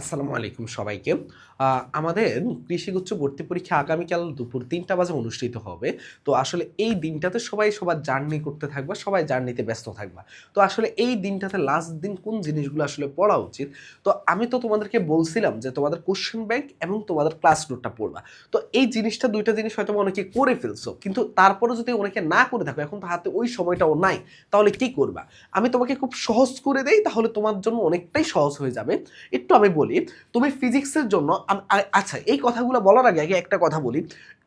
আসসালামু আলাইকুম সবাইকে। আমাদের কৃষিগুচ্ছ ভর্তি পরীক্ষা আগামীকাল দুপুর তিনটা বাজে অনুষ্ঠিত হবে। তো আসলে এই দিনটাতে সবাই সবার জার্নি করতে থাকবা, সবাই জার্নিতে ব্যস্ত থাকবা। তো আসলে এই দিনটাতে লাস্ট দিন কোন জিনিসগুলো আসলে পড়া উচিত? তো আমি তো তোমাদেরকে বলছিলাম যে তোমাদের কোশ্চেন ব্যাংক এবং তোমাদের ক্লাস নোটটা পড়বা। তো এই জিনিসটা দুইটা জিনিস হয়তো অনেকে করে ফেলছো, কিন্তু তারপরে যদি অনেকে না করে থাকো, এখন তো হাতে ওই সময়টাও নাই, তাহলে কি করবা? আমি তোমাকে খুব সহজ করে দেই, তাহলে তোমার জন্য অনেকটাই সহজ হয়ে যাবে। একটু আমি বলি তুমি ফিজিক্সের জন্য আচ্ছা এই কথাগুলো বলার আগে আগে একটা কথা বলি।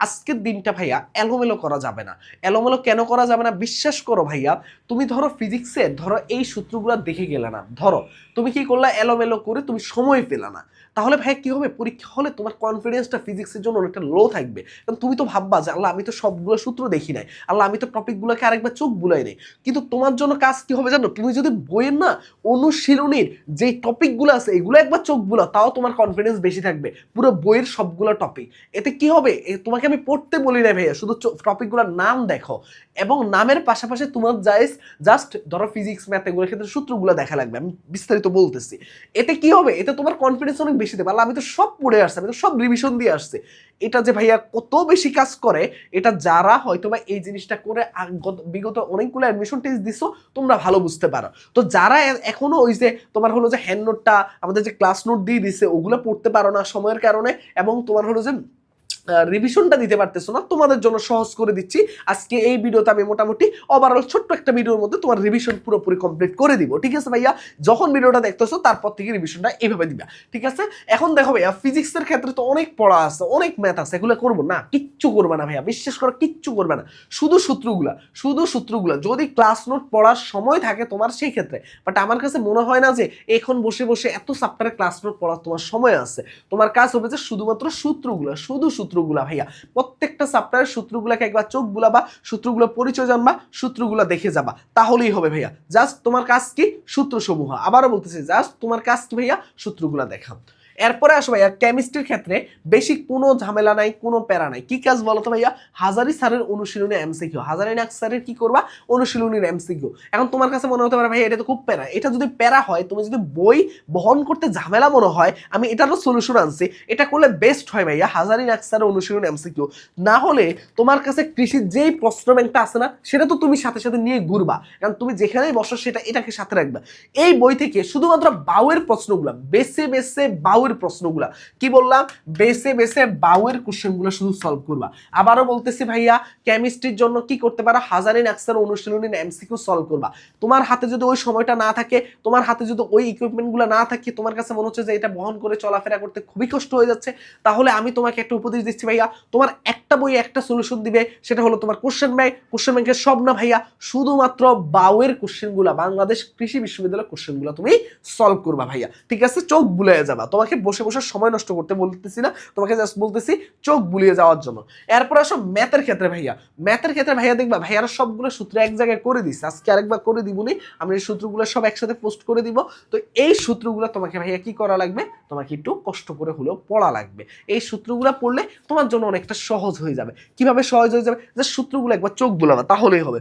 আজকের দিনটা ভাইয়া এলোমেলো করা যাবে না। এলোমেলো কেন করা যাবে না? বিশ্বাস করো ভাইয়া, তুমি ধরো ফিজিক্সের ধরো এই সূত্রগুলো দেখে গেলে না। ধরো, তুমি কি করলা? এলোমেলো করে তুমি সময় পেলে না। তাহলে ভাই কি হবে? পরীক্ষা হলে তোমার কনফিডেন্সটা ফিজিক্সের জন্য অনেকটা লো থাকবে। কারণ তুমি তো ভাববা যে, আল্লাহ, আমি তো সবগুলো সূত্র দেখি নাই। আল্লাহ, আমি তো টপিকগুলোকে আরেকবার চোখ বুলাই নেই। কিন্তু তোমার জন্য কাজ কি হবে জানো? তুমি যদি বইয়ের না অনুশীলনীর যে টপিকগুলো আছে, এগুলো একবার চোখ বুলাও, তাও তোমার কনফিডেন্স বেশি থাকবে। পুরো বইয়ের সবগুলো টপিক এতে কি হবে? তোমাকে আমি পড়তে বলি না ভাইয়া, শুধু টপিকগুলোর নাম দেখো। এবং নামের পাশাপাশি তোমার জাস্ট জাস্ট ধরো ফিজিক্স ম্যাথ এগুলোর ক্ষেত্রে সূত্রগুলো দেখা লাগবে। আমি বিস্তারিত বলতেছি। এতে কি হবে? এতে তোমার কনফিডেন্স অনেক বেশি দেবে আল্লাহ, আমি তো সব পড়ে আসছি, আমি তো সব রিভিশন দিয়ে আসছে। এটা যে ভাইয়া কত বেশি কাজ করে, এটা যারা হয়তো বা এই জিনিসটা করে বিগত অনেকগুলো অ্যাডমিশন টেস্ট দিছো, তোমরা ভালো বুঝতে পারো। তো যারা এখনও ওই যে তোমার হলো যে হ্যান্ড নোটটা আমাদের যে ক্লাস নোট দিয়ে দিছে, ওগুলো পড়তে পারো না সময়ের কারণে, এবং তোমার হলো যে রিভিশনটা দিতে পারতেছো না, তোমাদের জন্য সহজ করে দিচ্ছি। আজকে এই ভিডিওতে আমি মোটামুটি ওভারঅল ছোট্ট একটা ভিডিওর মধ্যে তোমার রিভিশন পুরোপুরি কমপ্লিট করে দিব, ঠিক আছে ভাইয়া? যখন ভিডিওটা দেখতেছো, তারপর থেকে রিভিশনটা এইভাবে দিবা, ঠিক আছে? এখন দেখো ভাইয়া ফিজিক্সের ক্ষেত্রে তো অনেক পড়া আছে, অনেক ম্যাথ আছে, এগুলো করব না, কিচ্ছু করবে না ভাইয়া, বিশ্বাস করো, কিচ্ছু করবে না। শুধু সূত্রগুলা শুধু সূত্রগুলা, যদি ক্লাস নোট পড়ার সময় থাকে তোমার সেই ক্ষেত্রে বাট আমার কাছে মনে হয় না যে এখন বসে বসে এত সাপ্তাহের ক্লাস নোট পড়ার তোমার সময় আছে। তোমার কাজ হবে যে শুধুমাত্র সূত্রগুলা, শুধু সূত্রগুলা, ভাইয়া। প্রত্যেকটা সাপ্তাহের সূত্রগুলাকে একবার চোখ বুলাবা, সূত্রগুলো পরিচয় জানবা, সূত্রগুলো দেখে যাবা। তাহলেই হবে, ভাইয়া। জাস্ট তোমার কাজ কি? সূত্রসমূহ। আবারও বলতেছি জাস্ট তোমার কাজ কি, ভাইয়া? সূত্রগুলো দেখা। এরপরে আসো ভাইয়া কেমিস্ট্রির ক্ষেত্রে বেশি কোনো ঝামেলা নাই, কোনো প্যারা নাই। কি কাজ বলো তো ভাইয়া? হাজারি স্যারের অনুশীলনী এমসিকিউ। হাজারি নাক স্যারের কি করবা? অনুশীলনীর এমসিকিউ। এখন তোমার কাছে মনে হতে পারে ভাই এটা তো খুব প্যারা। এটা যদি প্যারা হয়, তুমি যদি বই বহন করতে ঝামেলা মনে হয়, আমি এটারও সলিউশন আনছি। এটা করলে বেস্ট হয় ভাইয়া, হাজারি নাক স্যারের অনুশীলনী এমসিকিউ। না হলে তোমার কাছে কৃষির যেই প্রশ্ন ব্যাংকটা আছে না, সেটা তো তুমি সাথে সাথে নিয়ে ঘুরবা। কারণ তুমি যেখানেই বসো, সেটা এটাকে সাথে রাখবা। এই বই থেকে শুধুমাত্র বাউয়ের প্রশ্নগুলো, বেছে বেছে বাউয়ের প্রশ্নগুলো। কি বললাম? বেছে বেছে বাউয়ের কোশ্চেনগুলো শুধু সলভ করবা। আবারও বলতেছি ভাইয়া কেমিস্ট্রির জন্য কি করতে পারো? হাজারিন একসার অনুশীলনী এমসিকিউ সলভ করবা। তোমার হাতে যদি ওই সময়টা না থাকে, তোমার হাতে যদি ওই ইকুইপমেন্টগুলো না থাকে, তোমার কাছে মনে হচ্ছে যে এটা বহন করে চলাফেরা করতে খুবই কষ্ট হয়ে যাচ্ছে, তাহলে আমি তোমাকে একটা উপদেশ দিচ্ছি ভাইয়া। তোমার একটা বই একটা সলিউশন দিবে, সেটা হলো তোমার কোশ্চেন ব্যাংক কোশ্চেন ব্যাংকের সব না ভাইয়া, শুধুমাত্র বাউয়ের কোশ্চেনগুলো, বাংলাদেশ কৃষি বিশ্ববিদ্যালয়ের কোশ্চেনগুলো তুমি সলভ করবা ভাইয়া। ঠিক আছে? চোখ বুলিয়ে যাবা। তোমাকে বসে বসে সময় নষ্ট করতে বলতেছি না, তোমাকে জাস্ট বলতেছি চোখ বুলিয়ে যাওয়ার জন্য। এরপর আসো ম্যাথের ক্ষেত্রে ভাইয়া। ম্যাথের ক্ষেত্রে ভাইয়া দেখবা, ভাইয়ারা সবগুলো সূত্র এক জায়গায় করে দিচ্ছে আজকে আরেকবার করে দিবনি, আমি এই সূত্রগুলো সব একসাথে পোস্ট করে দিব। তো এই সূত্রগুলো তোমাকে ভাইয়া কি করা লাগবে? তোমাকে একটু কষ্ট করে হলেও পড়া লাগবে। এই সূত্রগুলো পড়লে তোমার জন্য অনেকটা সহজ হয়ে যাবে। কীভাবে সহজ হয়ে যাবে? যে সূত্রগুলো একবার চোখ বুলাবা, তাহলেই হবে।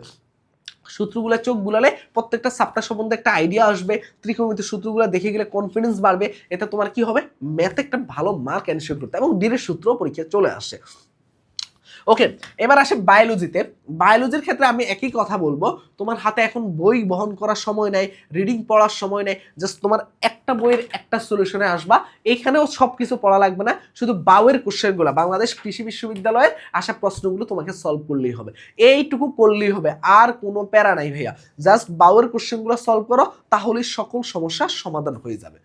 সূত্রগুলো, চোখ বুলালে প্রত্যেকটা সাপটা সম্বন্ধে একটা আইডিয়া আসবে। ত্রিকোণমিতি সূত্রগুলো দেখে গেলে কনফিডেন্স বাড়বে। এতে তোমার কি হবে? ম্যাথে একটা ভালো মার্ক এনশিওর করতে এবং দিনের সূত্র পরীক্ষায় চলে আসে। ওকে এবার আসে বায়োলজিতে বায়োলজির ক্ষেত্রে আমি একই কথা বলব। তোমার হাতে এখন বই বহন করার সময় নেই রিডিং পড়ার সময় নেই জাস্ট তোমার একটা বইয়ের একটা সলিউশনে আসবা। এইখানেও সব কিছু পড়া লাগবে না, শুধু বাউয়ের কোশ্চেনগুলো বাংলাদেশ কৃষি বিশ্ববিদ্যালয়ের আসা প্রশ্নগুলো তোমাকে সলভ করলেই হবে। এইটুকু করলেই হবে, আর কোনো প্যারা নাই ভাইয়া। জাস্ট বাউয়ের কোশ্চেনগুলো সলভ করো, তাহলেই সকল সমস্যার সমাধান হয়ে যাবে।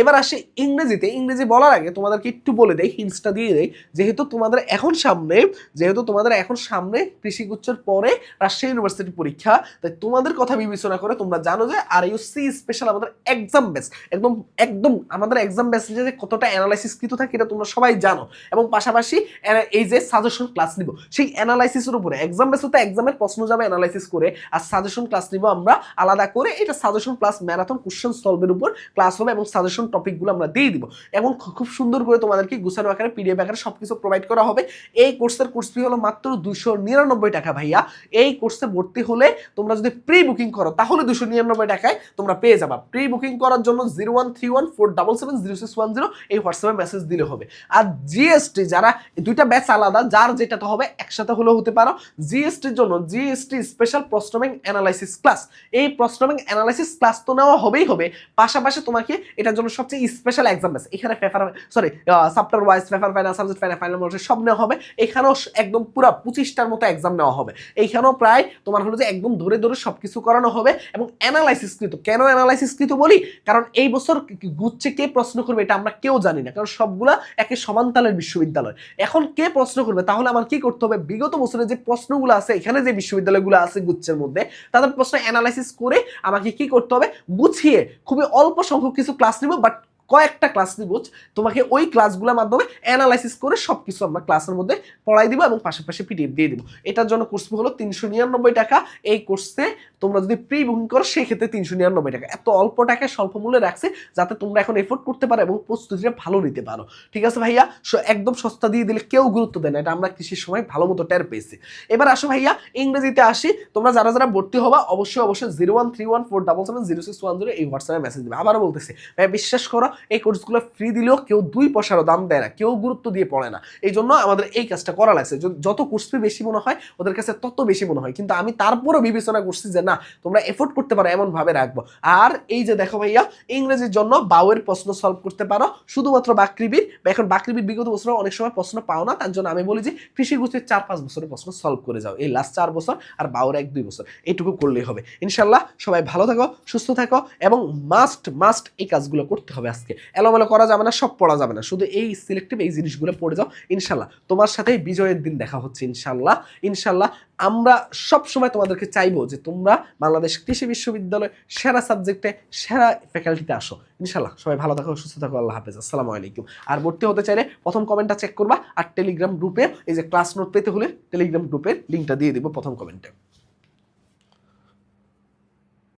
এবার আসে ইংরেজিতে। ইংরেজি বলার আগে তোমাদেরকে একটু বলে দেয় হিন্সটা দিয়ে দেয় যেহেতু তোমাদের এখন সামনে, যেহেতু তোমাদের এখন সামনে কৃষিগুচ্ছের পরে রাজশাহী ইউনিভার্সিটি পরীক্ষা, তাই তোমাদের কথা বিবেচনা করে তোমরা জানো যে আর ইউ সি স্পেশাল আমাদের এক্সাম বেস একদম একদম আমাদের এক্সাম বেস যে কতটা অ্যানালাইসিস কৃত থাকে এটা তোমরা সবাই জানো। এবং পাশাপাশি এই যে সাজেশন ক্লাস নিব, সেই অ্যানালাইসিসের উপরে এক্সাম বেস হতে এক্সামের প্রশ্ন যাবে অ্যানালাইসিস করে, আর সাজেশন ক্লাস নিব আমরা আলাদা করে এটা সাজেশন প্লাস ম্যারাথন কোশ্চেন সলভের উপর ক্লাস হবে এবং সাজেশন টপিকগুলো আমরা দিয়ে দিব। এবং খুব সুন্দর করে তোমাদেরকে গুছানো আকারে পিডিএফ আকারে সবকিছু প্রোভাইড করা হবে। এই কোর্সের কোর্স ফি হলো মাত্র দুশো নিরানব্বই টাকা ভাইয়া। এই কোর্সে ভর্তি হলে তোমরা যদি প্রি বুকিং করো, তাহলে দুশো নিরানব্বই টাকায় তোমরা পেয়ে যাবা। প্রি বুকিং করার জন্য zero one three one four double seven zero six one zero এই হোয়াটসঅ্যাপে মেসেজ দিলে হবে। আর জিএসটি যারা দুইটা ব্যাচ আলাদা, যার যেটাতে হবে একসাথে হলেও হতে পারো। জিএসটির জন্য GST special bank analysis class এই ব্যাংক অ্যানালাইসিস ক্লাস তো নেওয়া হবেই হবে। পাশাপাশি তোমাকে এটার জন্য সবচেয়ে স্পেশাল এক্সাম আছে। এখানে paper sorry wise final subject final final সব নেওয়া হবে। এখানেও একদম পুরো পঁচিশটার মতো এক্সাম নেওয়া হবে। এইখানেও প্রায় তোমার হলো যে একদম ধরে ধরে সব কিছু করানো হবে এবং অ্যানালাইসিস কৃত। কেন অ্যানালাইসিস কৃত বলি? কারণ এই বছর গুচ্ছে কে প্রশ্ন করবে এটা আমরা কেউ জানি না। কারণ সবগুলা একে সমান তালের বিশ্ববিদ্যালয়। এখন কে প্রশ্ন করবে? তাহলে আমার কি করতে হবে? বিগত বছরে যে প্রশ্নগুলো আছে, এখানে যে বিশ্ববিদ্যালয়গুলো আছে গুচ্ছের মধ্যে, তাদের প্রশ্ন অ্যানালাইসিস করে আমাকে কি করতে হবে? গুছিয়ে খুবই অল্প সংখ্যক কিছু ক্লাস নিব। বাট কয়েকটা ক্লাস নিব, তোমাকে ওই ক্লাসগুলোর মাধ্যমে অ্যানালাইসিস করে সব কিছু আমরা ক্লাসের মধ্যে পড়াই দিব এবং পাশাপাশি পিডিএফ দিয়ে দিব। এটার জন্য কোর্স হলো তিনশো নিরানব্বই টাকা। এই কোর্সে তোমরা যদি প্রি বুকিং করো, সেক্ষেত্রে তিনশো নিরানব্বই টাকা। এত অল্প টাকায় স্বল্প মূল্যে রাখছে যাতে তোমরা এখন এফোর্ড করতে পারো এবং প্রস্তুতিটা ভালো নিতে পারো। ঠিক আছে ভাইয়া? একদম সস্তা দিয়ে দিলে কেউ গুরুত্ব দেয় না। এটা আমরা কৃষির সময় ভালো মতো টের পেয়েছি। এবার আসো ভাইয়া, ইংরেজিতে আসি। তোমরা যারা যারা ভর্তি হবা, অবশ্যই অবশ্যই zero one three one four double seven zero six one zero এই হোয়াটসঅ্যাপে মেসেজ দেবে। আবারও বলতেছি, ভাইয়া বিশ্বাস করো এই কোর্সগুলো ফ্রি দিলেও কেউ দুই পয়সারও দাম দেয় না, কেউ গুরুত্ব দিয়ে পড়ে না। এই জন্য আমাদের এই কাজটা করা লাগছে। যত কোর্স ফি বেশি মনে হয়, ওদের কাছে তত বেশি মনে হয়। কিন্তু আমি তারপরও বিবেচনা করছি যে না, তোমরা এফোর্ড করতে পারো এমন ভাবে রাখব। আর এই যে দেখো ভাইয়া, ইংরেজির জন্য বাউয়ের প্রশ্ন সলভ করতে পারো। শুধুমাত্র বাকৃবির এখন বাকৃবির বিগত বছর অনেক সময় প্রশ্ন পাও না, তার জন্য আমি বলি যে কৃষি গুছির চার পাঁচ বছরের প্রশ্ন সলভ করে যাও। এই লাস্ট চার বছর আর বাউর এক দুই বছর, এইটুকু করলেই হবে। ইনশাল্লাহ সবাই ভালো থাকো, সুস্থ থাকো, এবং মাস্ট মাস্ট এই কাজগুলো করতে হবে আজকে। এলোমেলো করা যাবে না, সব পড়া যাবে না। শুধু এই সিলেক্টিভ এই জিনিসগুলো পড়ে যাও, ইনশাল্লাহ। তোমার সাথে বিজয়ের দিন দেখা হচ্ছে, ইনশাল্লাহ। ইনশাল্লাহ আমরা সব সময় তোমাদেরকে চাইব যে তোমরা বাংলাদেশ কৃষি বিশ্ববিদ্যালয় সেরা সাবজেক্টে, সেরা ফ্যাকাল্টিতে আসো। ইনশাল্লাহ। সবাই ভালো থাকো, সুস্থ থাকো, আল্লাহ হাফেজ। আসসালামু আলাইকুম। আর ভর্তি হতে চাইলে প্রথম কমেন্টটা চেক করবা, আর টেলিগ্রাম গ্রুপে এই যে ক্লাস নোট পেতে হলে টেলিগ্রাম গ্রুপের লিঙ্কটা দিয়ে দিব প্রথম কমেন্টে